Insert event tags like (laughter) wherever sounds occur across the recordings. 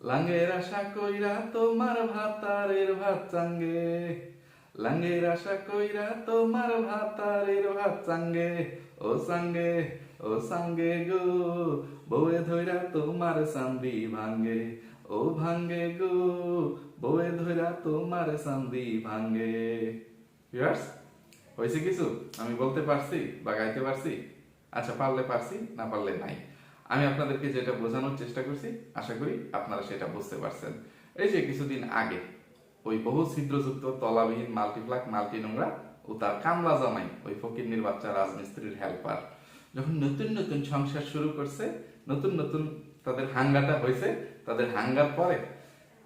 লাঙ্গের আশা কইরা তোমার ভাতারের ভাত চাঙ্গে। লাঙ্গের আশা কইরা তোমার ভাতারের ভাত চাঙ্গে। ও সাঙ্গে ও সাঙ্গে গো, বউয়ে ধইরা তোমার সান্দি ভাঙ্গে। ও ভাঙ্গে গো, বউয়ে ধইরা তোমার সান্দি ভাঙ্গে। ভিউয়ার্স হয়েছে কিছু? আমি বলতে পারছি বা গাইতে পারছি? আচ্ছা পারলে পারছি, না পারলে নাই। আমি আপনাদেরকে যেটা বোঝানোর চেষ্টা করছি, আশা করি আপনারা সেটা বুঝতে পারছেন। এই যে কিছুদিন আগে ওই বহু ছিদ্রযুক্ত তলাবিহীন মাল্টিপ্লাক, মাল্টি নোংরা ও তার কামলা জামাই, ওই ফকিরনির বাচ্চা রাজমিস্ত্রির হেল্পার যখন নতুন নতুন সংসার শুরু করছে, নতুন নতুন তাদের হাঙ্গাটা হয়েছে, তাদের হাঙ্গার পরে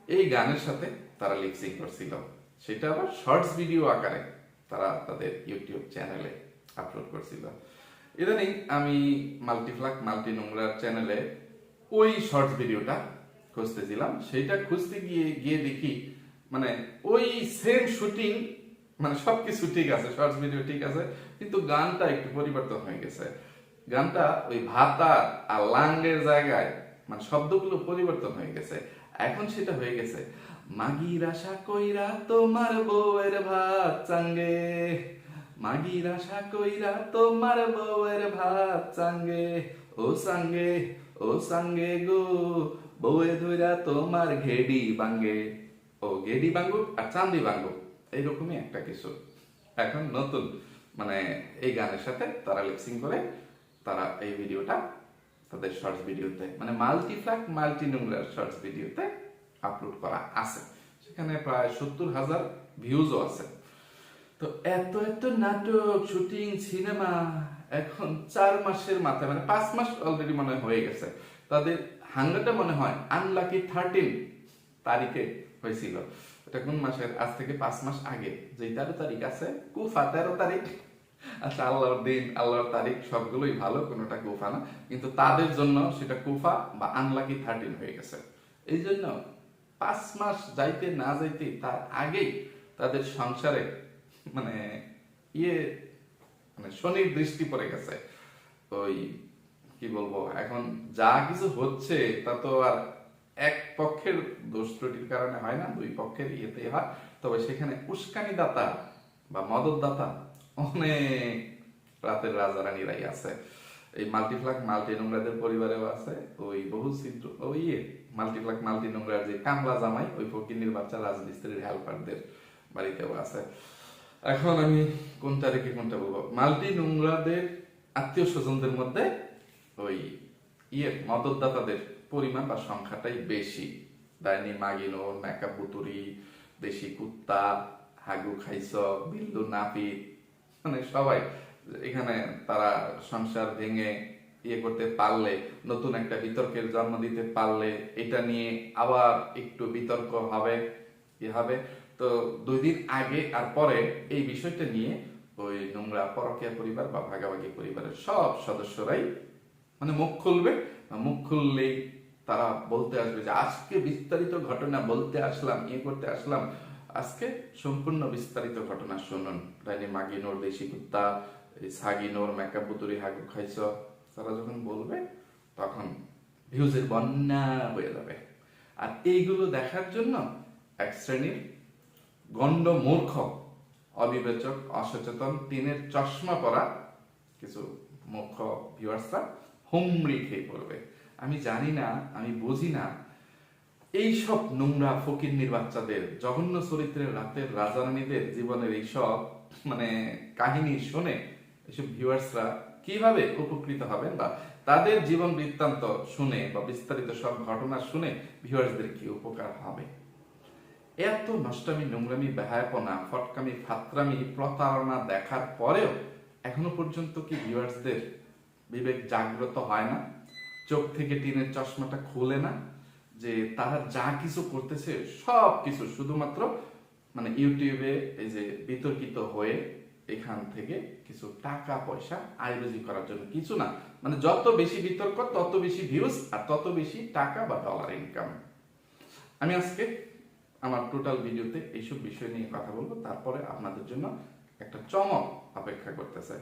এই গানের সাথে তারা লিপসিং করছিল। সেটা আবার শর্টস ভিডিও আকারে তারা তাদের ইউটিউব চ্যানেলে আপলোড করছিল। ইদানিং আমি মাল্টিফ্লাক মাল্টি নোংরার চ্যানেলে ওই শর্টস ভিডিওটা খুঁজতেছিলাম। সেইটা খুঁজতে গিয়ে গিয়ে দেখি মানে ওই সেম শুটিং মানে সবকিছু ঠিক আছে শর্টস ভিডিও ঠিক আছে, কিন্তু গানটা একটু পরিবর্তন হয়ে গেছে। গানটা ওই ভাতা আর লাঙ্গের জায়গায় মানে শব্দগুলো পরিবর্তন হয়ে গেছে। এখন সেটা হয়ে গেছে, মাগির আশা কইরা তোমার বউয়ের ভাত চাঙ্গে। মাগির আশা কইরা তোমার বউয়ের ভাত চাঙ্গে ও সাঙ্গে ও সাঙ্গে গো। বউয়ে ধইরা তোমার ঘেডি বাঙ্গে। ও গেডি বাঙ্গুক আর চান্দি বাঙ্গুক এইরকমই একটা কিছু। এখন নতুন মানে এই গানের সাথে তারা লিপসিং করে তারা এই ভিডিওটা তাদের শর্টস ভিডিওতে মানে মাল্টিফ্ল্যাক মাল্টি নোংরার শর্টস ভিডিওতে আপলোড করা আছে। সেখানে প্রায় সত্তর হাজার ভিউজও আছে। তো এত এত নাটক, শুটিং, সিনেমা, এখন চার মাসের মাথায় মানে পাঁচ মাস অলরেডি মনে হয় গেছে। তাদের হাঙ্গাটা মনে হয় আনলাকি থার্টিন তারিখে হয়েছিল। এটা কোন মাসের? আজ থেকে পাঁচ মাস আগে। যে তেরো তারিখ আছে, কুফা, তেরো তারিখ। আচ্ছা আল্লাহর দিন, আল্লাহর তারিখ, সবগুলোই ভালো, কোনোটা কুফা না। কিন্তু তাদের জন্য সেটা কুফা বা আনলাকি থার্টিন হয়ে গেছে। এই জন্য পাঁচ মাস যাইতে না যাইতে তার আগেই তাদের সংসারে মানে ইয়ে মানে শনির দৃষ্টি পড়ে গেছে। ওই কি বলব, এখন যা কিছু হচ্ছে, তা তো আর এক পক্ষের দোষ ত্রুটির কারণে হয় না, দুই পক্ষের ইয়েতে হয়। তবে সেখানে উস্কানি দাতা বা মদত দাতা অনেক রাতের রাজা রানীরাই আছে। এই মাল্টিফ্লাক মাল্টি নোংরাদের পরিবারেও আছে, ওই বহু ছিদ্র ওই ইয়ে মাল্টিফ্লাক মাল্টি নোংরার যে কামলা জামাই, ওই ফকিরনির বাচ্চা রাজমিস্ত্রির হেল্পারদের বাড়িতেও আছে। এখন আমি কোনটা রেখে কোনটা বলব? মাল্টি নোংরাদের আত্মীয় স্বজনদের মধ্যে ওই ইয়ে মদতদাতাদের পরিমাণ বা সংখ্যাটাই বেশি। ডাইনি মাগিনো মেকআপ বুতুরি দেশি কুত্তা, হাগু খাইছ, বিল্লু নাপিত মানে সবাই এখানে তারা সংসার ভেঙে ইয়ে করতে পারলে, নতুন একটা বিতর্কের জন্ম দিতে পারলে, এটা নিয়ে আবার একটু বিতর্ক হবে কি হবে। তো দুই দিন আগে আর পরে এই বিষয়টা নিয়ে ওই নোংরা পরকীয়া পরিবার বা ভাগাভাগি পরিবারের সব সদস্যরাই মানে মুখ খুলবে। মুখ খুললেই তারা বলতে আসবে যে, আজকে বিস্তারিত ঘটনা বলতে আসলাম ইয়ে করতে আসলাম। আজকে সম্পূর্ণ বিস্তারিত ঘটনা শুনুন। রানী মাগিনোর, দেশি কুত্তা সাগিনোর, মেকআপ বুতুরি, হাগু খাইছ। তারা যখন বলবে, তখন ভিউজের বন্যা হয়ে যাবে। আর এইগুলো দেখার জন্য এক শ্রেণির গণ্ড মূর্খ, অবিবেচক, অসচেতন, টিনের চশমা পরা কিছু মূর্খ ভিউয়ার্সরা হুমড়ি খেয়ে পড়বে। আমি জানি না, আমি বুঝি না, এই সব নোংরা ফকিরনির বাচ্চাদের জঘন্য চরিত্রের রাতের রাজারানীদের জীবনের এই সব মানে কাহিনী শুনে এইসব ভিউয়ার্সরা কীভাবে উপকৃত হবেন বা তাদের জীবন বৃত্তান্ত শুনে বা বিস্তারিত সব ঘটনা শুনে ভিউয়ার্সদের কি উপকার হবে? এত নষ্টামি, নোংরামি, বেহায়াপনা, ফটকামি, ফাত্রামি, প্রতারণা দেখার পরেও এখনও পর্যন্ত কি ভিউয়ার্সদের বিবেক জাগ্রত হয় না? চোখ থেকে টিনের চশমাটা খুলে না? যে তারা যা কিছু করতেছে সব কিছু শুধুমাত্র মানে ইউটিউবে এই যে বিতর্কিত হয়ে এখান থেকে কিছু টাকা, পয়সা আয় রুজি করার জন্য কিছু না। মানে যত বেশি বিতর্ক, তত বেশি ভিউজ আর তত বেশি টাকা বা ডলার ইনকাম আমি আজকে আমার টোটাল ভিডিওতে এইসব বিষয় নিয়ে কথা বলব। তারপরে আপনাদের জন্য একটা চমক অপেক্ষা করতেছে।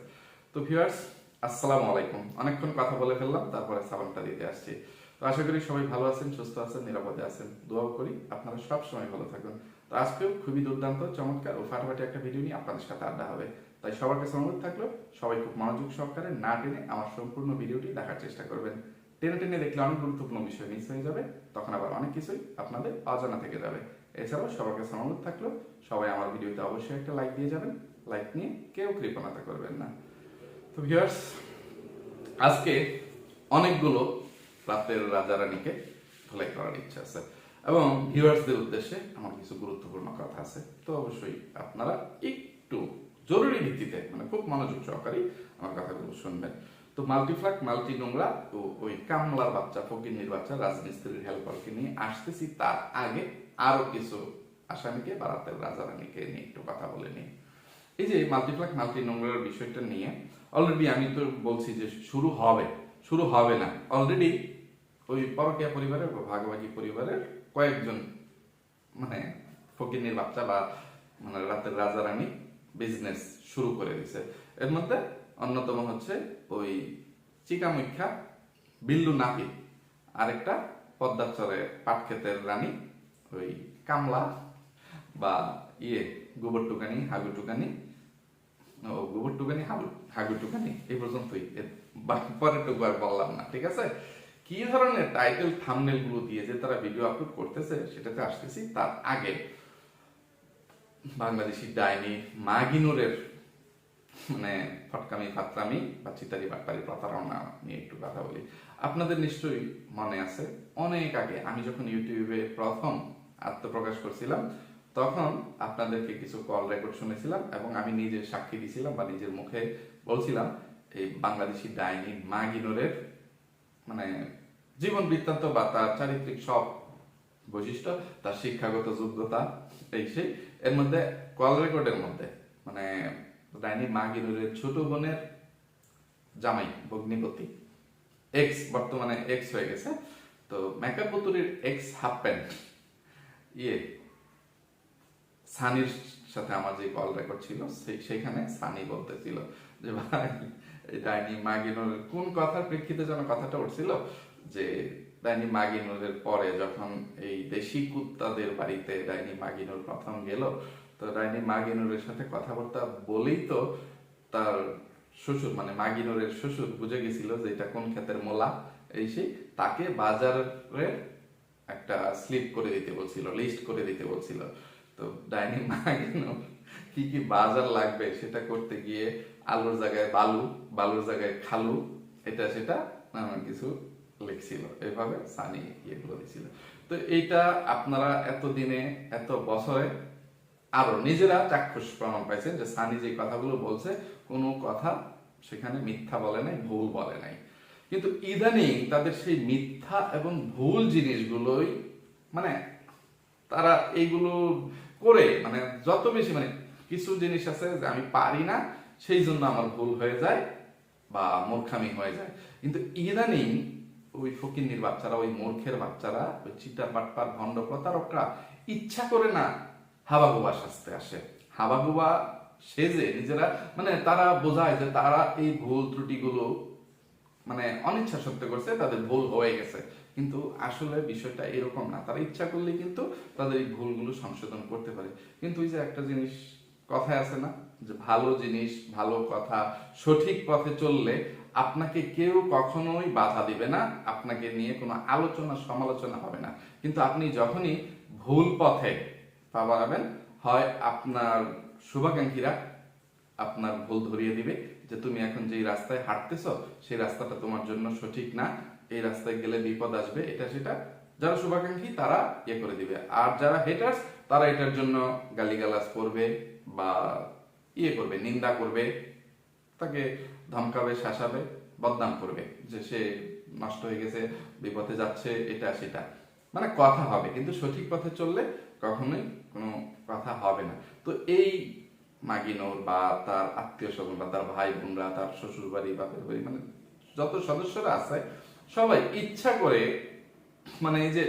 তো ভিউয়ার্স আসসালামু আলাইকুম। অনেকক্ষণ কথা বলে ফেললাম, তারপরে সালামটা দিতে আসছি। তো তো আশা করি সবাই ভালো আছেন, সুস্থ আছেন, নিরাপদে আছেন। দোয়াও করি, আপনারা সব সময় ভালো থাকুন। তো আজকেও খুবই দুর্দান্ত, চমৎকার ও ফাটাফাটি একটা ভিডিও নিয়ে আপনাদের সাথে আড্ডা হবে। তাই সবার কাছে অনুরোধ থাকল, সবাই খুব মনোযোগ সহকারে না টেনে আমার সম্পূর্ণ ভিডিওটি দেখার চেষ্টা করবেন। টেনে টেনে দেখলে অনেক গুরুত্বপূর্ণ বিষয় মিস হয়ে যাবে, তখন আবার অনেক কিছুই আপনাদের অজানা থেকে যাবে। এছাড়াও সবার কাছে অনুরোধ থাকল, সবাই আমার ভিডিওতে অবশ্যই একটা লাইক দিয়ে যাবেন। লাইক নিয়ে কেউ কৃপণতা করবেন না। তো ভিউয়ার্স আজকে অনেকগুলো রাতের রাজা রানীকে ধলাই করার ইচ্ছা আছে এবং ভিউয়ার্সদের উদ্দেশ্যে আমার কিছু গুরুত্বপূর্ণ কথা আছে। তো অবশ্যই আপনারা একটু জরুরি ভিত্তিতে মানে খুব মনোযোগ সহকারে আমার কথাগুলো শুনবেন। তো মাল্টিফ্লাক মাল্টি নোংরা ওই কামলার বাচ্চা, ফকিন্নির বাচ্চা, রাজমিস্ত্রির হেল্পারকে নিয়ে আসতেছি তার আগে আরও কিছু আসামিকে বা রাতের রাজা রানীকে নিয়ে একটু কথা বলে নিই। এই যে মাল্টিপ্লাক, মাল্টি নোংরার বিষয়টা নিয়ে অলরেডি আমি তো বলছি যে শুরু হবে শুরু হবে না। অলরেডি ওই পরকিয়া পরিবারের বা ভাগবাগী পরিবারের কয়েকজন মানে ফকিনের বাচ্চা বা মানে রাতের রাজা রানী বিজনেস শুরু করে দিছে। এর মধ্যে অন্যতম হচ্ছে ওই চিকামুখ্যা, বিল্লু নাপি আরেকটা পদ্মাচরে পাট ক্ষেতের রানী ওই কামলা বা ইয়ে গোবর টুকানি হাগু টুকানি, ও গোবর টুকানি হাগু হাগু টুকানি, এই পর্যন্তই। বাকি পরের আর বললাম না, ঠিক আছে? কি ধরনের টাইটেল থামনেলগুলো দিয়ে যে তারা ভিডিও আপলোড করতেছে, সেটাতে আসতেছি তার আগে। বাংলাদেশি ডাইনি মাগিনুরের মানে ফটকামি, ফাতরামি বা চিতারি বাটপারি প্রতারণা নিয়ে একটু কথা বলি। আপনাদের নিশ্চয়ই মনে আছে, অনেক আগে আমি যখন ইউটিউবে প্রথম আত্মপ্রকাশ করছিলাম, তখন আপনাদেরকে কিছু কল রেকর্ড শুনেছিলাম এবং আমি নিজে সাক্ষী দিছিলাম বা নিজের মুখে বলছিলাম, এই বাংলাদেশি ডাইনি মাগিনুরের মানে জীবন বৃত্তান্ত বা তার চারিত্রিক সব বৈশিষ্ট্য, তার শিক্ষাগত যোগ্যতা এই সেই। এর মধ্যে কল রেকর্ডের মধ্যে মানে ডাইনি মাগিনুরের ছোট বোনের জামাই, ভগ্নিপতি এক্স বর্তমানে এক্স হয়ে গেছে। তো মেকআপ পুতুরির এক্স হাফ প্যান্ট। ইয়ে সানির সাথে আমার যে কল রেকর্ড ছিল সেইখানে সানি বলতেছিল যে, ভাই ডাইনি মাগিনুরের কোন কথার প্রেক্ষিতে যেন কথাটা উঠছিল যে, ডাইনি মাগিনুরের পরে যখন এই দেশি কুত্তাদের বাড়িতে ডাইনি মাগিনুর প্রথম গেল, তো ডাইনি মাগিনুরের সাথে কথাবার্তা বলেই তো তার শ্বশুর মানে মাগিনুরের শ্বশুর বুঝে গেছিল যে, এটা কোন ক্ষেতের মোলা, এই সেই, তাকে বাজারে একটা স্লিপ করে দিতে বলছিল লিস্ট করে দিতে বলছিল। তো ডাইনি মাগিনুর কি কি বাজার লাগবে সেটা করতে গিয়ে আলুর জায়গায় বালু, বালুর জায়গায় খালু, এটা সেটা নানান কিছু লিখছিল। এইভাবে সানি ইয়েগুলো দিছিল। তো এইটা আপনারা এতদিনে, এত বছরে আরও নিজেরা চাক্ষুষ প্রমাণ পাইছেন যে সানি যে কথাগুলো বলছে, কোনো কথা সেখানে মিথ্যা বলে নাই, ভুল বলে নাই। কিন্তু ইদানিং তাদের সেই মিথ্যা এবং ভুল জিনিসগুলোই মানে তারা এইগুলো করে মানে যত বেশি মানে কিছু জিনিস আছে যে আমি পারি না, সেই জন্য আমার ভুল হয়ে যায় বা মূর্খামি হয়ে যায়। কিন্তু ইদানিং ওই ফকিন্নির বাচ্চারা, ওই মূর্খের বাচ্চারা, ওই চিটার বাটপার, ভণ্ড প্রতারকরা ইচ্ছা করে না হাবাগুবা সাজতে আসে। হাবাগুবা সেজে নিজেরা মানে তারা বোঝায় যে তারা এই ভুল ত্রুটিগুলো মানে অনিচ্ছা সত্য করছে, তাদের ভুল হয়ে গেছে। কিন্তু আসলে বিষয়টা এরকম না। তারা ইচ্ছা করলে কিন্তু তাদের এই ভুলগুলো সংশোধন করতে পারে। কিন্তু ওই যে একটা জিনিস কথায় আছে না, যে ভালো জিনিস, ভালো কথা সঠিক পথে চললে আপনাকে কেউ কখনোই বাধা দিবে না, আপনাকে নিয়ে কোনো আলোচনা, সমালোচনা হবে না। কিন্তু আপনি যখনই ভুল পথে পা বাড়াবেন, হয় আপনার শুভাকাঙ্ক্ষীরা আপনার ভুল ধরিয়ে দিবে যে তুমি এখন যেই রাস্তায় হাঁটতেছ, সেই রাস্তাটা তোমার জন্য সঠিক না। এই রাস্তায় গেলে বিপদ আসবে, এটা সেটা যারা শুভাকাঙ্ক্ষী তারা ইয়ে করে দিবে। আর যারা হেটার্স তারা এটার জন্য গালিগালাজ করবে বা ইয়ে করবে, নিন্দা করবে, তাকে ধমকাবে, শাসাবে, বদনাম করবে যে সে নষ্ট হয়ে গেছে বিপথে যাচ্ছে, এটা সেটা। মানে কথা হবে, কিন্তু সঠিক পথে চললে কখনোই কোনো কথা হবে না। তো এই মাগিনোর বা তার আত্মীয় স্বজন বা তার ভাই বোনরা তার শ্বশুর বাড়ি বাপের বাড়ি মানে যত সদস্যরা আছে, সবাই ইচ্ছা করে মানে এই যে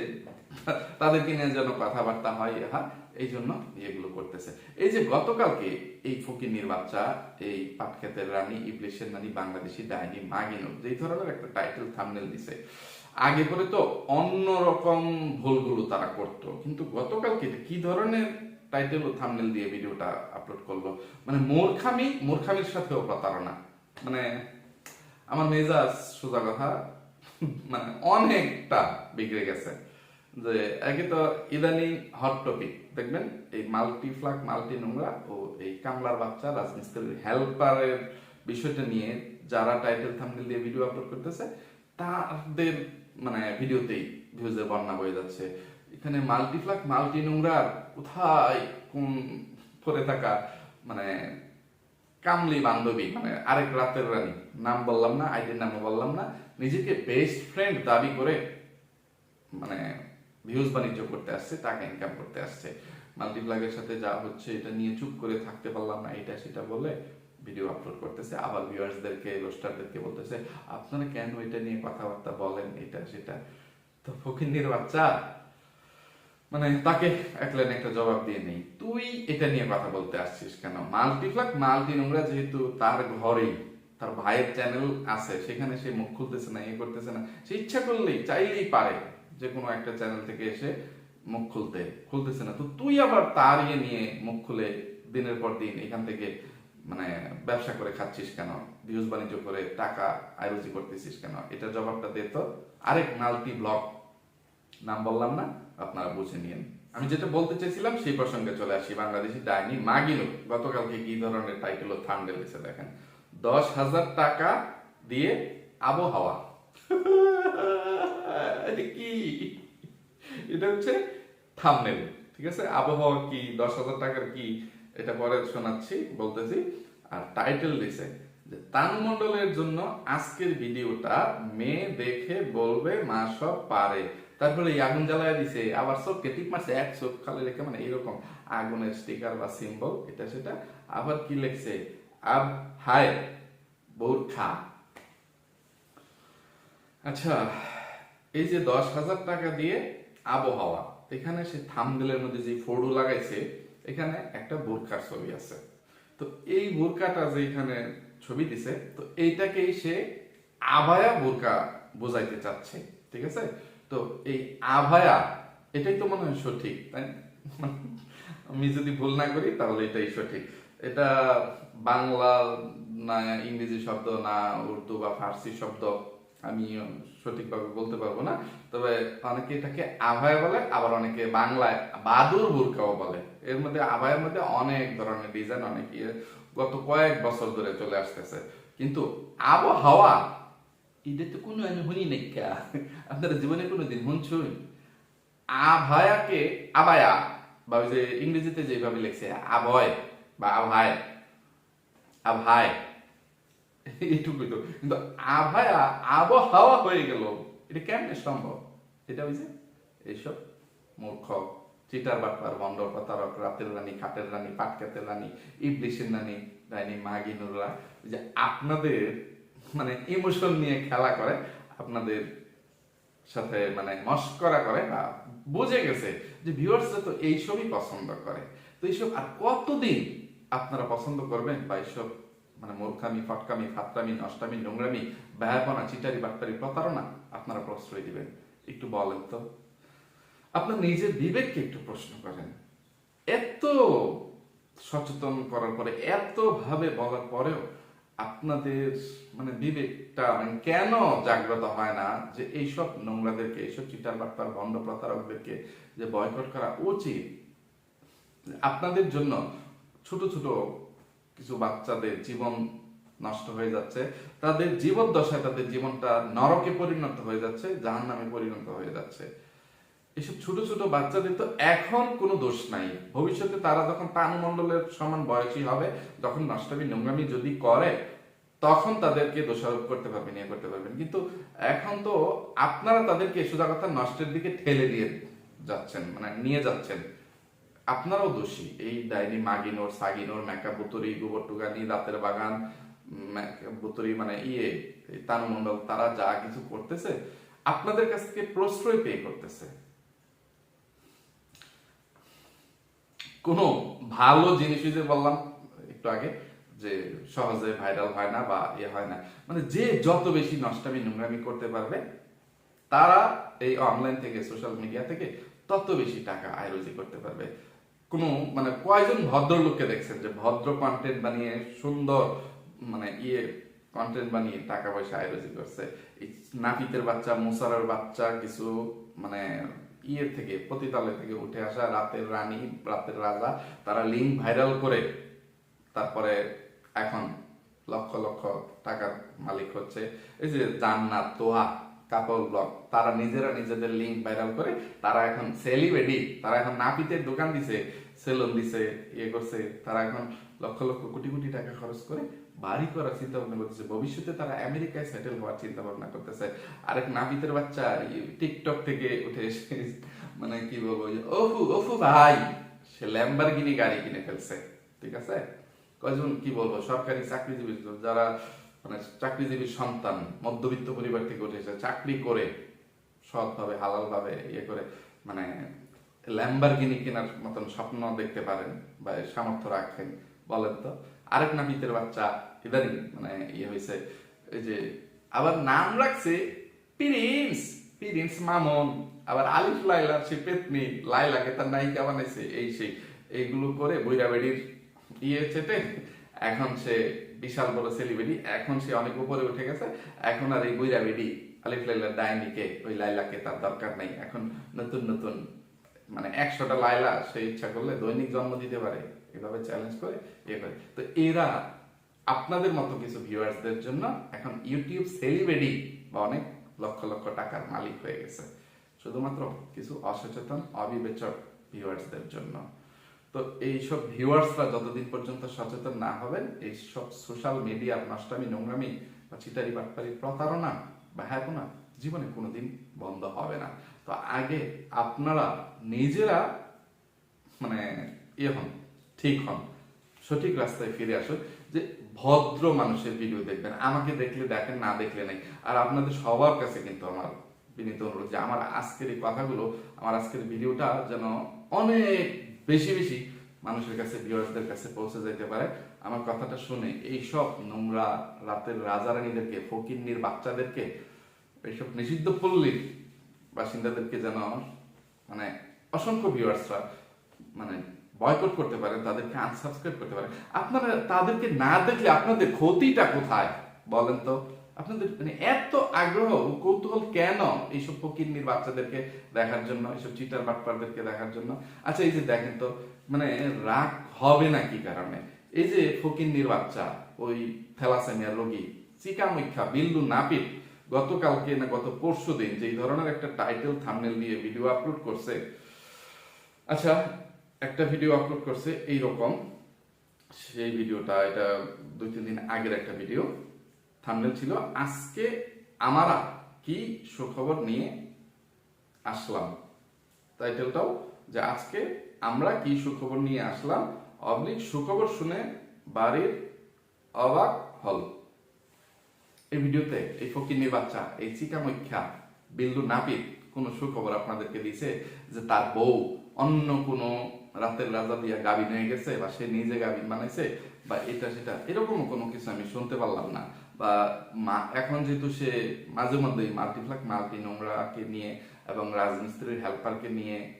তাদেরকে নিয়ে যেন কথাবার্তা হয় ইহা এই জন্য এগুলো করতেছে। এই যে গতকালকে এই ফকিনির বাচ্চা, এই পাটক্ষেতের রানী ইবলিশের রানী বাংলাদেশি ডাইনি মাগিনুর যেই ধরনের একটা টাইটেল থামনেল দিছে, আগে পরে তো অন্যরকম ভুলগুলো তারা করতো। কিন্তু গতকালকে কি ধরনের টাইটেল ও থাম্বনেল দিয়ে ভিডিওটা আপলোড করল। মানে মূর্খামি, মূর্খামির সাথেও প্রতারণা। মানে আমার মেজাজ সোজা কথা মানে অনেকটা বিগড়ে গেছে। যে একে তো ইদানিং হট টপিক দেখবেন? এই মাল্টি ফ্লাক মাল্টি নোংরা ও এই কামলার বাচ্চা, রাজমিস্ত্রির হেল্পারের বিষয়টা নিয়ে যারা টাইটেল থাম্বনেল দিয়ে ভিডিও আপলোড করতেছে, তাদের মানে ভিডিওতেই ভিউজের বন্যা বয়ে যাচ্ছে। এখানে মাল্টি ফ্লাক মাল্টি নোংরার কোথায় কোন পরে থাকা মানে কামলি বান্ধবী মানে আরেক রাতের রানী, নাম বললাম না, আইডির নামও বললাম না, নিজেকে বেস্ট ফ্রেন্ড দাবি করে মানে ভিউজ বাণিজ্য করতে আসছে, টাকা ইনকাম করতে আসছে। মাল্টিপ্লাগের সাথে যা হচ্ছে, এটা নিয়ে চুপ করে থাকতে পারলাম না, এটা সেটা বলে ভিডিও আপলোড করতেছে। আবার ভিউয়ার্সদেরকে রোস্টারদেরকে বলতেছে, আপনারা কেন এটা নিয়ে কথাবার্তা বলেন, এটা সেটা? তো ফকিন্দির বাচ্চা মানে তাকে এক লাইন একটা জবাব দিয়ে নেই। তুই এটা নিয়ে কথা বলতে আসছিস কেন? মাল্টিপ্লাক মাল্টি নোংরা যেহেতু তার ঘরেই, তার ভাইয়ের চ্যানেল আছে, সেখানে সে মুখ খুলতেছে না ইয়ে করতেছে না, সে ইচ্ছা করলেই, চাইলেই পারে যে কোনো একটা চ্যানেল থেকে এসে মুখ খুলতে, খুলতেছে না। তো তুই আবার তার ইয়ে নিয়ে মুখ খুলে দিনের পর দিন এখান থেকে মানে ব্যবসা করে খাচ্ছিস কেন? ভিউজ বাণিজ্য করে টাকা আয়োজি করতেছিস কেন? এটা জবাবটা দে তো। আরেক মাল্টি ব্লক নাম বললাম না? আপনারা বুঝে নিন। আমি যেটা বলতে চাইছিলাম সেই প্রসঙ্গে চলে আসি। বাংলাদেশি ডাইনি মাগিনো গতকালকে কি ধরনের টাইটেল ও থাম্বনেল এসে দেখেন। দশ হাজার টাকা দিয়ে আবহাওয়া। (laughs) এটা কি? এটা হচ্ছে থাম্বনেল ঠিক আছে? আবহাওয়া কি, দশ হাজার টাকার কি? এটা পরে শোনাচ্ছি, বলতেছি। আর টাইটেল দিছে যে তানু মণ্ডলের জন্য আজকের ভিডিওটা মেয়ে দেখে বলবে, মা সব পারে। তারপরে আগুন জ্বালায় দিছে, আবার চোখকে টিপ মারছে, এক চোখ খালি রেখে মানে এরকম আগুনের স্টিকার বা সিম্বল এটা সেটা। আবার কি লিখছে? আব হায় বোরখা। আচ্ছা এই যে দশ হাজার টাকা দিয়ে আবহাওয়া, এখানে সে থামবেলের মধ্যে যে ফোড়ু লাগাইছে, এখানে একটা বোরখার ছবি আছে। তো এই বোরকাটা যে এখানে ছবি দিছে, তো এইটাকেই সে আভায়া বোরকা বোঝাইতে চাচ্ছে, ঠিক আছে? তো এই আভায়া, এটাই তো মনে হয় সঠিক, তাই? আমি যদি ভুল না করি, তাহলে এটাই সঠিক। এটা বাংলা না ইংরেজি শব্দ, না উর্দু বা ফার্সি শব্দ আমি সঠিকভাবে বলতে পারব না। তবে অনেকে এটাকে আভায় বলে, আবার অনেকে বাংলায় বাদুর বুরকাও বলে। এর মধ্যে, আভায়ের মধ্যে অনেক ধরনের ডিজাইন অনেক ইয়ে। গত কয়েক বছর ধরে চলে আসতেছে। কিন্তু আবহাওয়া এটা তো কোনো আমি শুনি নাই। আপনারা জীবনে কোনো দিন শুনছুন আভায়াকে আবায়া বা ওই যে ইংরেজিতে যেভাবে লিখছে আভয় বা আভায় আভায় এইটুকুই তো কিন্তু আভায়া আবহাওয়া হয়ে গেল এটা কেমনে সম্ভব এটা ওই যে এইসব মূর্খ চিটার বাটপার ভণ্ড প্রতারক রাতের রানী খাটের রানী পাটকাতের রানী ইবলিশের রানী রানী মাগিনুররা ওই যে আপনাদের মানে ইমোশন নিয়ে খেলা করে, আপনাদের সাথে মানে মস্করা করে বা বুঝে গেছে যে ভিউয়ার্সরা তো এইসবই পছন্দ করে। তো এইসব আর কতদিন আপনারা পছন্দ করবেন বা এইসব মানে মূর্খামি, ফটকামি, ফাতরামি, নষ্টামি, নোংরামি ব্যয়াপনা চিটারি বাটপারি প্রতারণা আপনারা প্রশ্রয় দিবেন? একটু বলেন তো। আপনার নিজের বিবেককে একটু প্রশ্ন করেন। এত সচেতন করার পরে এত ভাবে বলার পরেও আপনাদের মানে বিবেকটা মানে কেন জাগ্রত হয় না যে এইসব নোংরাদেরকে, এইসব চিটার বাটপার বন্ধ প্রতারকদেরকে যে বয়কট করা উচিত? আপনাদের জন্য ছোট ছোট কিছু বাচ্চাদের জীবন নষ্ট হয়ে যাচ্ছে। তাদের জীবন দশায় তাদের জীবনটা নরকে পরিণত হয়ে যাচ্ছে জাহান নামে পরিণত হয়ে যাচ্ছে। এসব ছোট ছোট বাচ্চাদের তো এখন কোনো দোষ নাই। ভবিষ্যতে তারা যখন প্রাণমণ্ডলের সমান বয়সী হবে যখন নষ্টামি, নোংরামি যদি করে তখন তাদেরকে দোষারোপ করতে পারবেন ইয়ে করতে পারবেন। কিন্তু এখন তো আপনারা তাদেরকে সোজা কথা নষ্টের দিকে ঠেলে দিয়ে যাচ্ছেন মানে নিয়ে যাচ্ছেন। আপনারাও দোষী। এই ডাইনি মাগিনোর সাগিনোর মেকা বুতরি গোবর টুকানি রাতের বাগান বুতরি মানে ইয়ে তানুমণ্ডল তারা যা কিছু করতেছে, আপনাদের কাছ থেকে প্রশ্রয় পেয়ে করতেছে। কোনো ভালো জিনিসই যে বললাম একটু আগে যে সহজে ভাইরাল হয় না বা ইয়ে হয় না। মানে যে যত বেশি নষ্টামি, নোংরামি করতে পারবে, তারা এই অনলাইন থেকে সোশ্যাল মিডিয়া থেকে তত বেশি টাকা আয় করতে পারবে। কোনো মানে কয়জন ভদ্রলোককে দেখছেন যে ভদ্র কন্টেন্ট বানিয়ে, সুন্দর মানে ইয়ে কন্টেন্ট বানিয়ে টাকা পয়সা আয় করছে? নাপিতের বাচ্চা মুসারার বাচ্চা, কিছু মানে ইয়ে থেকে পতিতালে থেকে উঠে আসা রাতের রানী, রাতের রাজা, তারা লিঙ্ক ভাইরাল করে, তারপরে এখন লক্ষ লক্ষ টাকার মালিক হচ্ছে। এই যে জান্নাত তোহা কাপল ব্লগ, তারা নিজেরা নিজেদের লিঙ্ক ভাইরাল করে, তারা এখন সেলিব্রিটি তারা এখন নাপিতের দোকান দিছে, সেলুন দিছে ইয়ে করছে, তারা এখন লক্ষ লক্ষ কোটি কোটি টাকা খরচ করে বাড়ি করার চিন্তা ভাবনা করতেছে। ভবিষ্যতে তারা আমেরিকায় সেটেল হওয়ার চিন্তা ভাবনা করতেছে। আরেক নাপিতের বাচ্চা টিকটক থেকে উঠে এসে মানে কি বলব ওফু ওফু ভাই, সে ল্যাম্বারগিনি গাড়ি কিনে ফেলছে। ঠিক আছে? কয়জন, কি বলব, সরকারি চাকরিজীবী, যারা মানে চাকরিজীবীর সন্তান, মধ্যবিত্ত পরিবার থেকে উঠে এসে চাকরি করে হালাল ভাবে ইয়ে করে মানে ল্যাম্বার ল্যাম্বারগিনি কেনার মতন স্বপ্ন দেখতে পারেন বা সামর্থ্য রাখেন, বলেন তো। আরেক নাপিতের বাচ্চা, ইদানিং মানে ইয়ে হয়েছে এই যে আবার নাম রাখছে প্রিন্স প্রিন্স মামুন, আবার আলিফ লাইলা সে পেতনি, লাইলাকে তার নায়িকা বানাইছে, এই সেই, এইগুলো করে বইরা বেড়ির ইয়ে চেটে এখন সে বিশাল বড় সেলিব্রিটি এখন সে অনেক উপরে উঠে গেছে, এখন আর এই বইরা বেড়ি আলিফ লাইলার ডাইনিকে, ওই লাইলাকে তার দরকার নেই। এখন নতুন নতুন মানে একশোটা লাইলা সে ইচ্ছা করলে দৈনিক জন্ম দিতে পারে, এভাবে চ্যালেঞ্জ করে ইয়ে করে। তো এরা আপনাদের মতো কিছু ভিউয়ার্সদের জন্য এখন ইউটিউব সেলিব্রিটি বা অনেক লক্ষ লক্ষ টাকার মালিক হয়ে গেছে। শুধুমাত্র কিছু অসচেতন, অবিবেচক ভিউয়ার্সদের জন্য। তো এইসব ভিউয়ার্সরা যতদিন পর্যন্ত সচেতন না হবেন, এইসব সোশ্যাল মিডিয়ার নষ্টামি নোংরামি বা চিটারি বাটপারি প্রতারণা বা হ্যাপনা জীবনে কোনোদিন বন্ধ হবে না। তো আগে আপনারা নিজেরা মানে ইয়ে হন, ঠিক হন, সঠিক রাস্তায় ফিরে আসুন যে ভদ্র মানুষের ভিডিও দেখবেন, আমাকে দেখলে দেখেন, না দেখলে নেই। আর আপনাদের সবার কাছে কিন্তু আমার বিনীত অনুরোধ যে আমার আজকের এই কথাগুলো, আমার আজকের ভিডিওটা যেন অনেক বেশি বেশি মানুষের কাছে ভিউয়ার্সদের কাছে পৌঁছে যেতে পারে। আমার কথাটা শুনে এই সব নোংরা রাতের রাজা রাজারানীদেরকে, ফকিন্নির বাচ্চাদেরকে, এইসব নিষিদ্ধ পল্লীর বাসিন্দাদেরকে যেন মানে অসংখ্য ভিউয়ার্সরা মানে বয়কট করতে পারে, তাদেরকে আনসাবস্ক্রাইব করতে পারে। আপনারা তাদেরকে না দেখলে আপনাদের ক্ষতিটা কোথায়? বলেন তো। আপনাদের মানে এত আগ্রহ, কৌতূহল কেন এইসব ফকিন্নির বাচ্চাদেরকে দেখার জন্য, এইসব চিটার বাটপারদেরকে দেখার জন্য? আচ্ছা এই যে দেখেন তো মানে রাগ হবে না কি কারণে? এই যে ফকিন্নির বাচ্চা, ওই থ্যালাসেমিয়ার রোগী চিকামুখা বিল্লু নাপিত, গতকালকে না গত পরশু দিন যে এই ধরনের একটা টাইটেল থামনেল দিয়ে ভিডিও আপলোড করছে আচ্ছা একটা ভিডিও আপলোড করছে এই রকম সেই ভিডিওটা, এটা দুই তিন দিন আগের একটা ভিডিও থামনেল ছিল। আজকে আমরা কি সুখবর নিয়ে আসলাম? টাইটেলটাও যে আজকে আমরা কি সুখবর নিয়ে আসলাম? অবলিক সুখবর শুনে বাড়ির অবাক হল। এই ভিডিওতে এই ফকিনীর বাচ্চা, এই চিকামখ্যা বিল্লু নাপিত কোন সুখবর আপনাদেরকে দিছে যে তার বউ অন্য কোনো রাতের রাজা দিয়া গাবিন হয়ে গেছে বা সে নিজে গাবিন বানাইছে? বা এটা সেটা, এরকম কোনো কিছু আমি শুনতে পারলাম না। বা মা- এখন যেহেতু সে মাঝে মধ্যেই মাল্টিফ্লাক মাল্টি নোংরাকে নিয়ে এবং রাজমিস্ত্রির হেল্পারকে নিয়ে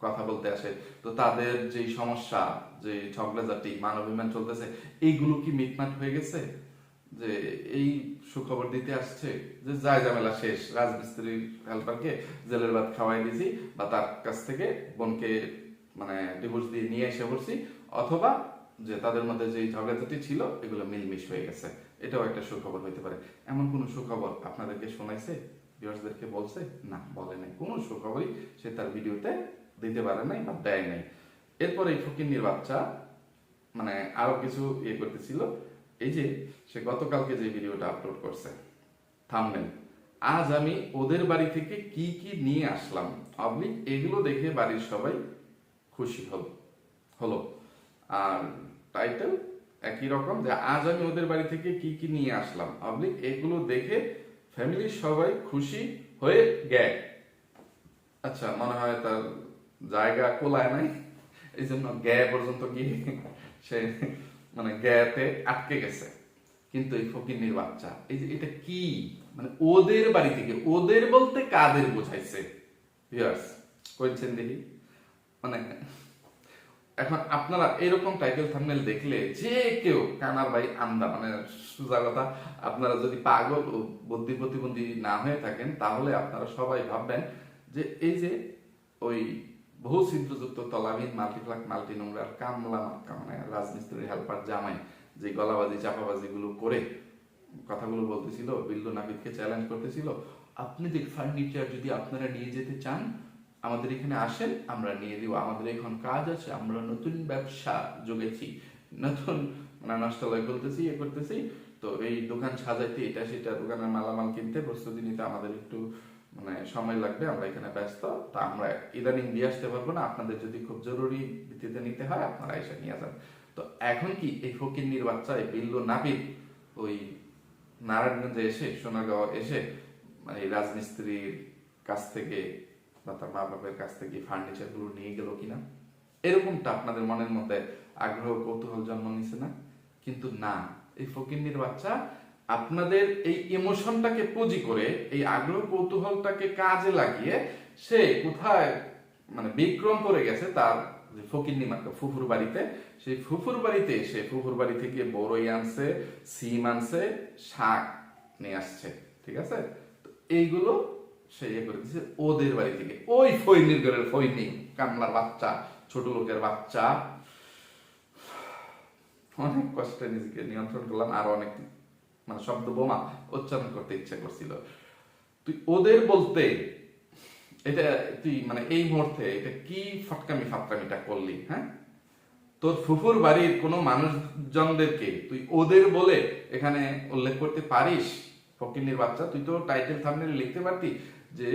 কথা বলতে আসে, তো তাদের যে সমস্যা, যে ঝগড়াঝাটি মানবিমান চলতেছে, এইগুলো কি মিটমাট হয়ে গেছে? যে এই সুখবর দিতে আসছে যে যায় ঝামেলা শেষ, রাজমিস্ত্রির হেল্পারকে জেলের ভাত খাওয়াই দিয়েছি বা তার কাছ থেকে বোনকে মানে ডিভোর্স দিয়ে নিয়ে এসে পড়ছি, অথবা যে তাদের মধ্যে যে ঝগড়াঝাটি ছিল, এগুলো মিলমিশ হয়ে গেছে। এটাও একটা সুখবর হইতে পারে। এমন কোনো সুখবর আপনাদেরকে শোনাইছে? ভিউয়ার্সদেরকে বলছে? না, বলে নাই। কোনো সুখবরই সে তার ভিডিওতে দিতে পারে নাই বা দেয় নাই। এরপর এই ফকিন্নির বাচ্চা মানে আরও কিছু ইয়ে করতেছিল। এই যে, সে গতকালকে যে ভিডিওটা আপলোড করছে থামবেন আজ আমি ওদের বাড়ি থেকে কি কি নিয়ে আসলাম? অবলিক এগুলো দেখে বাড়ির সবাই খুশি হল, হলো। টাইটেল একই রকম যে আজ আমি ওদের বাড়ি থেকে কি কি নিয়ে আসলাম? আপনি এগুলো দেখে ফ্যামিলির সবাই খুশি হয়ে গে আচ্ছা মনে হয় তার জায়গা কোলায় নাই? এই জন্য গে পর্যন্ত গিয়ে সে মানে গ্যাতে আটকে গেছে। কিন্তু এই ফকিন্নির বাচ্চা, এই যে এটা কি? মানে ওদের বাড়ি থেকে, ওদের বলতে কাদের বোঝাইছে? দেখি? মানে এখন আপনারা এরকম টাইটেল থাম্বনেল দেখলে যে কেউ কানার ভাই আন্দা মানে সোজা কথা, আপনারা যদি পাগল ও বুদ্ধি প্রতিবন্ধী না হয়ে থাকেন, তাহলে আপনারা সবাই ভাববেন যে এই যে ওই বহু ছিদ্রযুক্ত তলাবিহীন মাল্টিপ্লাক মাল্টি নোংরার কামলা মার্কা মানে রাজমিস্ত্রির হেল্পার জামাই, যে গলাবাজি চাপাবাজি গুলো করে কথাগুলো বলতেছিল, বিল্লু নাবিদকে চ্যালেঞ্জ করতেছিল, আপনি যে ফার্নিচার যদি আপনারা নিয়ে যেতে চান আমাদের এখানে আসেন, আমরা নিয়ে দিব। আমাদের এখন কাজ আছে, আমরা নতুন ব্যবসা যোগেছি নতুন মানে নষ্টালয় করতেছি এ করতেছি। তো এই দোকান সাজাইতে, এটা সেটা দোকানের মালামাল কিনতে, প্রস্তুতি নিতে আমাদের একটু মানে সময় লাগবে, আমরা এখানে ব্যস্ত। তা আমরা ইদানিং দিয়ে আসতে পারব না, আপনাদের যদি খুব জরুরি ভিত্তিতে নিতে হয়, আপনারা এসে নিয়ে যান। তো এখন কি এই ফকিন্নির বাচ্চা, এই বিল্লু নাবিদ ওই নারায়ণগঞ্জে এসে সোনাগাঁও এসে মানে রাজমিস্ত্রির কাছ থেকে বা তার মা বাবার কাছ থেকে ফার্নিচারগুলো নিয়ে গেল কিনা? এরকমটা আপনাদের মনের মধ্যে আগ্রহ, কৌতূহল জন্ম নিছে না? কিন্তু না, এই ফকিন্নির বাচ্চা আপনাদের এই ইমোশনটাকে পুঁজি করে, এই আগ্রহ, কৌতূহলটাকে কাজে লাগিয়ে সে কোথায় মানে বিক্রম করে গেছে তার যে ফকিন্নি মার্কা ফুফুর বাড়িতে। সেই ফুফুর বাড়িতে এসে ফুফুর বাড়ি থেকে বড়ই আনছে, সিম আনছে, শাক নিয়ে আসছে, ঠিক আছে? এইগুলো সে ইয়ে করে দিচ্ছে ওদের বাড়ি থেকে। ওই ফৈনির ঘরের ফৈনি কামলার বাচ্চা, ছোট লোকের বাচ্চা। অনেক কষ্টে নিজেকে নিয়ন্ত্রণ করলাম। আর অনেক মানে শব্দ বোমা উচ্চারণ করতে করছিল। তুই ওদের বলতে, এটা তুই মানে এই মুহূর্তে এটা কি ফটকামি ফাটকামিটা করলি হ্যাঁ? তোর ফুফুর বাড়ির কোনো মানুষজনদেরকে তুই ওদের বলে এখানে উল্লেখ করতে পারিস? ফকিন্নির বাচ্চা, তুই তো টাইটেল থামনেলে লিখতে পারতি। যে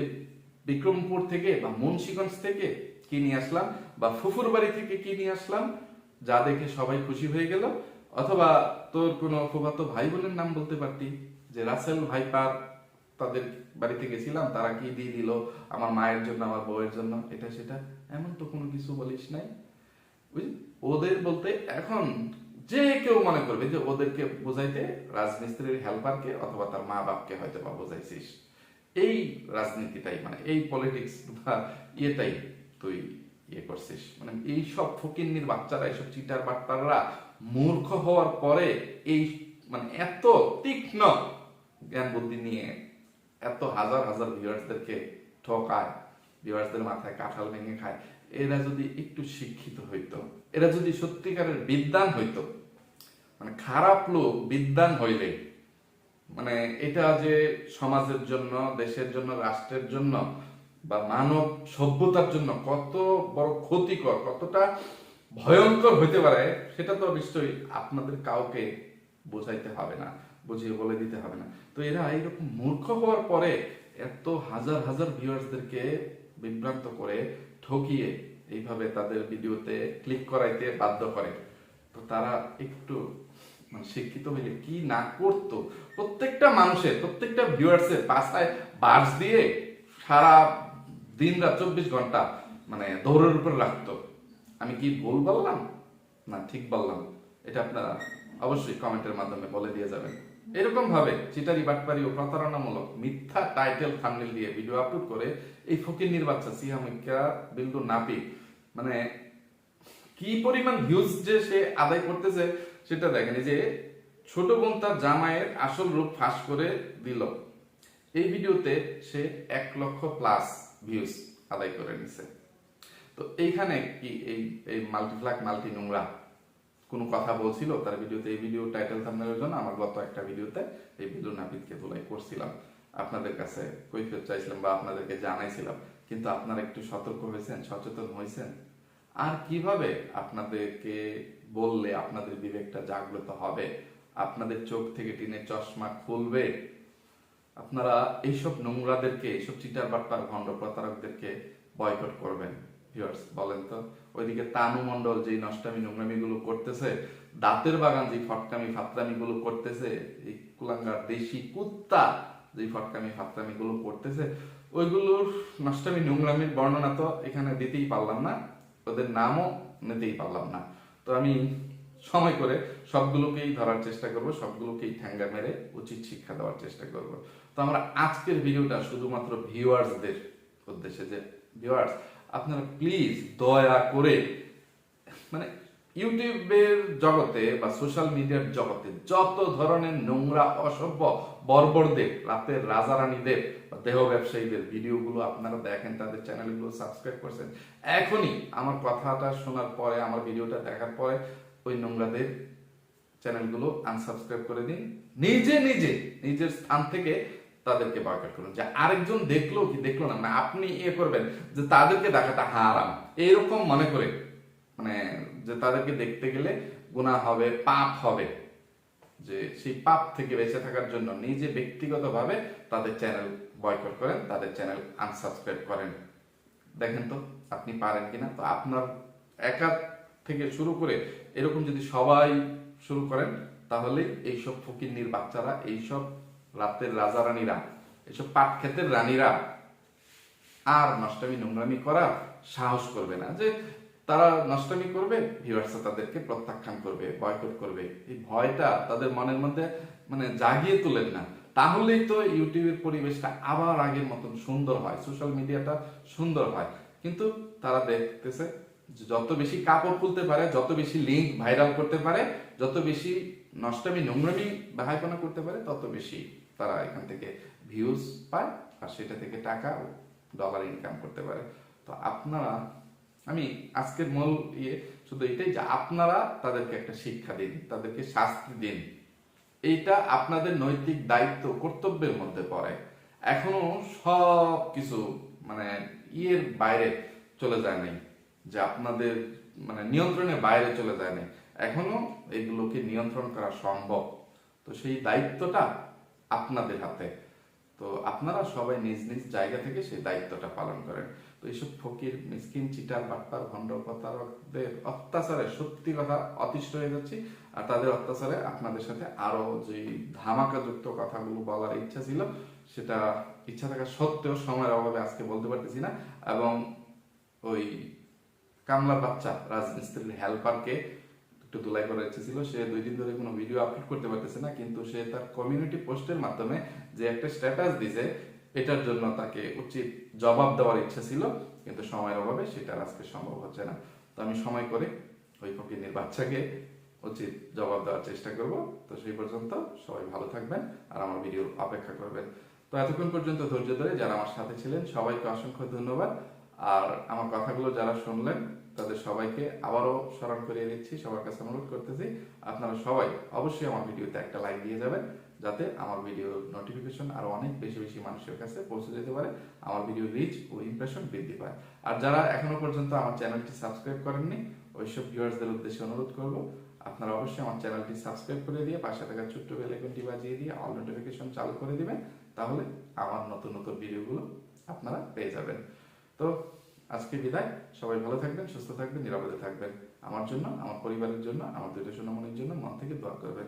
বিক্রমপুর থেকে বা মুন্সিগঞ্জ থেকে কি নিয়ে আসলাম বা ফুফুর বাড়ি থেকে কি নিয়ে আসলাম, যা দেখে সবাই খুশি হয়ে গেল। অথবা তোর কোনো ফুফাতো ভাই বোনের নাম বলতে পারতি? যে রাসেল ভাইপার তাদের বাড়িতে গেছিলাম, তারা কি দিয়ে দিল আমার মায়ের জন্য, আমার বউয়ের জন্য, এটা সেটা? এমন তো কোনো কিছু বলিস নাই। বুঝলি? ওদের বলতে এখন যে কেউ মনে করবে যে ওদেরকে বোঝাইতে রাজমিস্ত্রির হেল্পারকে অথবা তার মা বাপকে হয়তো বা বোঝাইছিস। এই রাজনীতিটাই মানে এই পলিটিক্স বা ইয়েটাই তুই ইয়ে করছিস। মানে এই সব ফকিন্নির বাচ্চারা, এইসব চিটার বাট্টাররা মূর্খ হওয়ার পরে এই মানে এত তীক্ষ্ণ জ্ঞান বুদ্ধি নিয়ে এত হাজার হাজার ভিউয়ার্সদেরকে ঠকায় ভিউয়ার্সদের মাথায় কাঁঠাল ভেঙে খায়, এরা যদি একটু শিক্ষিত হইতো, এরা যদি সত্যিকারের বিদ্যান হইতো মানে খারাপ লোক বিদ্যান হইলে মানে এটা যে সমাজের জন্য, দেশের জন্য, রাষ্ট্রের জন্য বা মানব সভ্যতার জন্য কত বড় ক্ষতিকর, কতটা ভয়ঙ্কর হইতে পারে, সেটা তো নিশ্চয়ই আপনাদের কাউকে বোঝাইতে হবে না, বুঝিয়ে বলে দিতে হবে না। তো এরা এইরকম মূর্খ হওয়ার পরে এত হাজার হাজার ভিউয়ার্সদেরকে বিভ্রান্ত করে ঠকিয়ে এইভাবে তাদের ভিডিওতে ক্লিক করাইতে বাধ্য করে। তো তারা একটু মানে শিক্ষিত হইলে কি না করতো? প্রত্যেকটা মানুষের, প্রত্যেকটা ভিউয়ার্সের পাশায় বাস দিয়ে সারা দিন রাত চব্বিশ ঘণ্টা মানে দৌড়ের উপর রাখতো। আমি কি ভুল বললাম? না, ঠিক বললাম। এটা আপনারা অবশ্যই কমেন্টের মাধ্যমে বলে দিয়ে যাবেন। এরকম ভাবে চিটারি, বাটপারি ও প্রতারণামূলক মিথ্যা টাইটেল থাম্বনেল দিয়ে ভিডিও আপলোড করে এই ফকির বাচ্চা সিহামিকা বিন্দু নাপি মানে কি পরিমাণ ভিউজ যে সে আদায় করতেছে সেটা দেখেন যে ছোট বোন তার জামাইয়ের আসল রূপ ফাঁস করে দিল। এই ভিডিওতে সে এক লক্ষ প্লাস ভিউজ আদায় করে নিছে। তো এইখানে কি এই এই মাল্টিপ্লাক মাল্টি নোংরা কোনো কথা বলছিল? তার ভিডিওতে, এই ভিডিও টাইটেল থাম্বনেলের জন্য আমার গত একটা ভিডিওতে এই ভিডিও নাপিতকে ধুলাই করছিলাম। আপনাদের কাছে কৈফিয়ত চাইছিলাম বা আপনাদেরকে জানাইছিলাম, কিন্তু আপনারা একটু সতর্ক হয়েছেন, সচেতন হয়েছেন। আর কীভাবে আপনাদেরকে বললে আপনাদের বিবেকটা জাগ্রত হবে। আপনাদের চোখ থেকে টিনের চশমা খুলবে। আপনারা এইসব নোংরাদেরকে, এইসব চিটার বাট্টার ভণ্ড প্রতারকদেরকে বয়কট করবেন। ভিউয়ার্স, বলেন তো, ওইদিকে তানু মন্ডল যে নষ্টামি নোংরামি গুলো করতেছে, দাঁতের বাগান যে ফটকামি ফাতরামি গুলো করতেছে, এই কুলাঙ্গার দেশি কুত্তা যে ফটকামি ফাতরামি গুলো করতেছে, ওইগুলোর নষ্টামি নোংরামির বর্ণনা তো এখানে দিতেই পারলাম না, ওদের নামও নিতেই পারলাম না। তো আমি সময় করে সবগুলোকেই ধরার চেষ্টা করব, সবগুলোকেই ঠ্যাঙ্গা মেরে উচিত শিক্ষা দেওয়ার চেষ্টা করব। তো আমরা আজকের ভিডিওটা শুধুমাত্র ভিউয়ার্সদের উদ্দেশ্যে যে, ভিউয়ার্স, আপনারা প্লিজ দয়া করে মানে ইউটিউবের জগতে বা সোশ্যাল মিডিয়ার জগতে যত ধরনের নোংরা, অসভ্য, বর্বরদের, রাতের রাজারানীদের দেহ ব্যবসায়ীদের ভিডিওগুলো আপনারা দেখেন, তাদের চ্যানেলগুলো সাবস্ক্রাইব করছেন। এখনই আমার কথাটা শোনার পরে, আমার ভিডিওটা দেখার পরে ওই নোংরাদের চ্যানেলগুলো আনসাবস্ক্রাইব করে দিন। নিজে নিজে, নিজের স্থান থেকে তাদেরকে বয়কট করুন। যে আরেকজন দেখল কি দেখল না মানে আপনি ইয়ে করবেন যে তাদেরকে দেখাটা হারাম। এইরকম মনে করে মানে যে তাদেরকে দেখতে গেলে গুনাহ হবে, পাপ হবে। যে সেই পাপ থেকে বেঁচে থাকার জন্য নিজে ব্যক্তিগতভাবে তাদের চ্যানেল বয়কট করেন, তাদের চ্যানেল আনসাবস্ক্রাইব করেন। দেখেন তো, আপনি পারেন কিনা? তো আপনার একা থেকে শুরু করে এরকম যদি সবাই শুরু করেন, তাহলে এইসব ফকিন্নির বাচ্চারা, এইসব রাতের রাজা রানীরা, এইসব পাট ক্ষেতের রানীরা আর নষ্টামি নোংরামি করা সাহস করবে না। যে তারা নষ্টামি করবে ভিউয়ার্সরা তাদেরকে প্রত্যাখ্যান করবে বয়কট করবে। এই ভয়টা তাদের মনের মধ্যে মানে জাগিয়ে তোলেন না। তাহলেই তো ইউটিউবের পরিবেশটা আবার আগের মতন সুন্দর হয় সোশ্যাল মিডিয়াটা সুন্দর হয়। কিন্তু তারা দেখতেছে যত বেশি কাপড় খুলতে পারে, যত বেশি লিঙ্ক ভাইরাল করতে পারে, যত বেশি নষ্টামি, নোংরামি বাহাইপনা করতে পারে, তত বেশি তারা এখান থেকে ভিউজ পায় আর সেটা থেকে টাকা ডলার ইনকাম করতে পারে। তো আপনারা, আমি আজকের মূল ইয়ে শুধু এটাই যে আপনারা তাদেরকে একটা শিক্ষা দিন, তাদেরকে শাস্তি দিন। এইটা আপনাদের নৈতিক দায়িত্ব, কর্তব্যের মধ্যে পড়ে। এখনও সব কিছু মানে ইয়ের বাইরে চলে যায় নাই, যে আপনাদের মানে নিয়ন্ত্রণের বাইরে চলে যায় নাই। এখনও এগুলোকে নিয়ন্ত্রণ করা সম্ভব। তো সেই দায়িত্বটা আপনাদের হাতে। তো আপনারা সবাই নিজ নিজ জায়গা থেকে সেই দায়িত্বটা পালন করেন। এইসব ফকির, মিসকিন, চিটার, বাটপার ভণ্ড প্রতারকদের অত্যাচারে সত্যি কথা অতিষ্ঠ হয়ে যাচ্ছি। আর তাদের অত্যাচারে আপনাদের সাথে আরও যে ধামাকাযুক্ত কথাগুলো বলার ইচ্ছা ছিল, সেটা ইচ্ছা থাকা সত্ত্বেও সময়ের অভাবে আজকে বলতে পারতেছি না। এবং ওই কামলা বাচ্চা রাজমিস্ত্রির হেল্পারকে একটু ধুলাই করার ইচ্ছে ছিল। সে দুই দিন ধরে কোনো ভিডিও আপলোড করতে পারতেছে না, কিন্তু সে তার কমিউনিটি পোস্টের মাধ্যমে যে একটা স্ট্যাটাস দিছে এটার জন্য তাকে উচিত জবাব দেওয়ার ইচ্ছা ছিল, কিন্তু সময়ের অভাবে সেটা আজকে সম্ভব হচ্ছে না। তো আমি সময় করে ওই ফকিনের বাচ্চাকে উচিত জবাব দেওয়ার চেষ্টা করব। তো সেই পর্যন্ত সবাই ভালো থাকবেন আর আমার ভিডিও অপেক্ষা করবেন। তো এতক্ষণ পর্যন্ত ধৈর্য ধরে যারা আমার সাথে ছিলেন, সবাইকে অসংখ্য ধন্যবাদ। আর আমার কথাগুলো যারা শুনলেন, তাদের সবাইকে আবারও স্মরণ করিয়ে দিচ্ছি, সবার কাছে অনুরোধ করতেছি, আপনারা সবাই অবশ্যই আমার ভিডিওতে একটা লাইক দিয়ে যাবেন। যাতে আমার ভিডিও নোটিফিকেশন আরও অনেক বেশি বেশি মানুষের কাছে পৌঁছে যেতে পারে, আমার ভিডিও রিচ ও ইমপ্রেশন বৃদ্ধি পায়। আর যারা এখনও পর্যন্ত আমার চ্যানেলটি সাবস্ক্রাইব করেননি ওইসব ভিউয়ার্সদের উদ্দেশ্যে অনুরোধ করব, আপনারা অবশ্যই আমার চ্যানেলটি সাবস্ক্রাইব করে দিয়ে পাশে থাকা ছোট্ট বেল আইকনটি বাজিয়ে দিয়ে অল নোটিফিকেশন চালু করে দিবেন, তাহলে আমার নতুন নতুন ভিডিওগুলো আপনারা পেয়ে যাবেন। তো আজকে বিদায়, সবাই ভালো থাকবেন, সুস্থ থাকবেন, নিরাপদে থাকবেন। আমার জন্য, আমার পরিবারের জন্য, আমার দুইটা সোনামণির জন্য মন থেকে দোয়া করবেন।